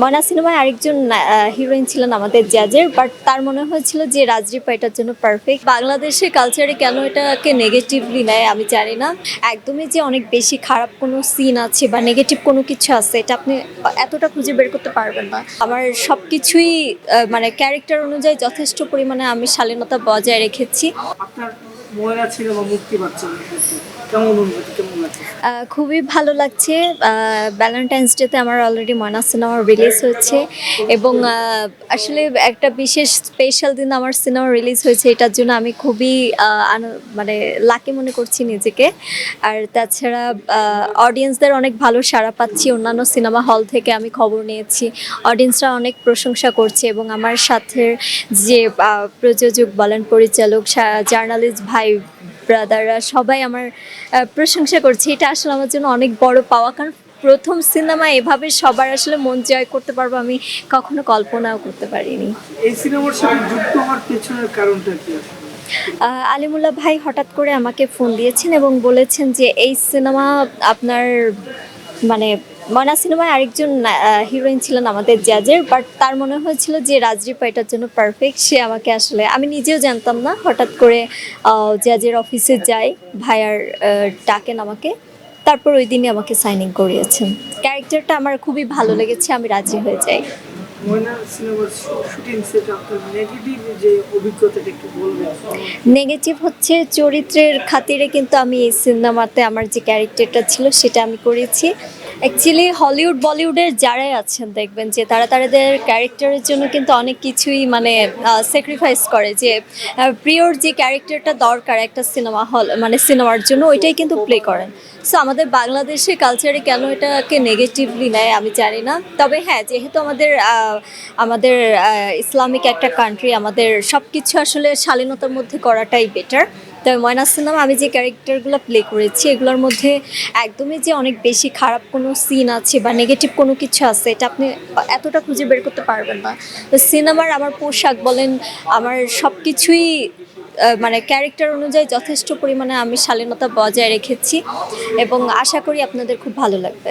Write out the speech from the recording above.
ময়না সিনেমায় আরেকজন হিরোইন ছিলেন আমাদের জাজের বাট তার মনে হয়েছিল যে রাজদীপা এটার জন্য পারফেক্ট বাংলাদেশের কালচারে কেন এটাকে নেগেটিভলি নেয় আমি জানি না। একদমই যে অনেক বেশি খারাপ কোনো সিন আছে বা নেগেটিভ কোনো কিছু আছে, এটা আপনি এতটা খুঁজে বের করতে পারবেন না। আমার সব কিছুই মানে ক্যারেক্টার অনুযায়ী যথেষ্ট পরিমাণে আমি শালীনতা বজায় রেখেছি। আপনার খুবই ভালো লাগছে। ভ্যালেন্টাইন্স ডেতে আমার অলরেডি ময়না সিনেমা রিলিজ হয়েছে এবং আসলে একটা বিশেষ স্পেশাল দিন আমার সিনেমা রিলিজ হয়েছে, এটার জন্য আমি খুবই মানে লাকি মনে করছি নিজেকে। আর তাছাড়া অডিয়েন্সদের অনেক ভালো সাড়া পাচ্ছি। অন্যান্য সিনেমা হল থেকে আমি খবর নিয়েছি। অডিয়েন্সরা অনেক প্রশংসা করছে এবং আমার সাথে যে প্রযোজক বলেন, পরিচালক জার্নালিস্ট ভাই ব্রাদাররা সবাই আমার প্রশংসা করছে। এটা আসলে আমার জন্য অনেক বড় পাওয়া। কারণ প্রথম সিনেমা এভাবে সবার আসলে মন জয় করতে পারব আমি কখনো কল্পনাও করতে পারিনি। এই সিনেমার সাথে যুক্ত হওয়ার পেছনের কারণটা কি আলিমুল্লাহ ভাই হঠাৎ করে আমাকে ফোন দিয়েছেন এবং বলেছেন যে এই সিনেমা আপনার মানে ময়না সিনেমায় আরেকজন হিরোইন ছিলেন আমাদের জাজের বাট তার মনে হয়েছিল যে রাজদীপা এটার জন্য পারফেক্ট সে আমাকে আসলে আমি নিজেও জানতাম না হঠাৎ করে জাজের অফিসে যাই ভাইয়ার ডাকেন আমাকে তারপর ওই দিনই আমাকে সাইনিং করিয়েছেন। ক্যারেক্টারটা আমার খুবই ভালো লেগেছে আমি রাজি হয়ে যাই। নেগেটিভ হচ্ছে চরিত্রের খাতিরে কিন্তু আমি এই সিনেমাতে আমার যে ক্যারেক্টারটা ছিল সেটা আমি করেছি। অ্যাকচুয়ালি হলিউড বলিউডের যারাই আছেন, দেখবেন যে তারা তাদের ক্যারেক্টারের জন্য কিন্তু অনেক কিছুই মানে স্যাক্রিফাইস করে যে প্রিয়র যে ক্যারেক্টারটা দরকার একটা সিনেমা হল মানে সিনেমার জন্য, ওইটাই কিন্তু প্লে করেন। সো আমাদের বাংলাদেশের কালচারে কেন এটাকে নেগেটিভলি নেয়, আমি জানি না। তবে হ্যাঁ যেহেতু আমাদের আমাদের ইসলামিক একটা কান্ট্রি আমাদের সব কিছু আসলে শালীনতার মধ্যে করাটাই বেটার তবে ময়না সিনেমা আমি যে ক্যারেক্টারগুলো প্লে করেছি, এগুলোর মধ্যে একদমই যে অনেক বেশি খারাপ কোনো সিন আছে বা নেগেটিভ কোনো কিছু আছে, এটা আপনি এতটা খুঁজে বের করতে পারবেন না। তো সিনেমার আমার পোশাক বলেন, আমার সব কিছুই মানে ক্যারেক্টার অনুযায়ী যথেষ্ট পরিমাণে আমি শালীনতা বজায় রেখেছি এবং আশা করি আপনাদের খুব ভালো লাগবে।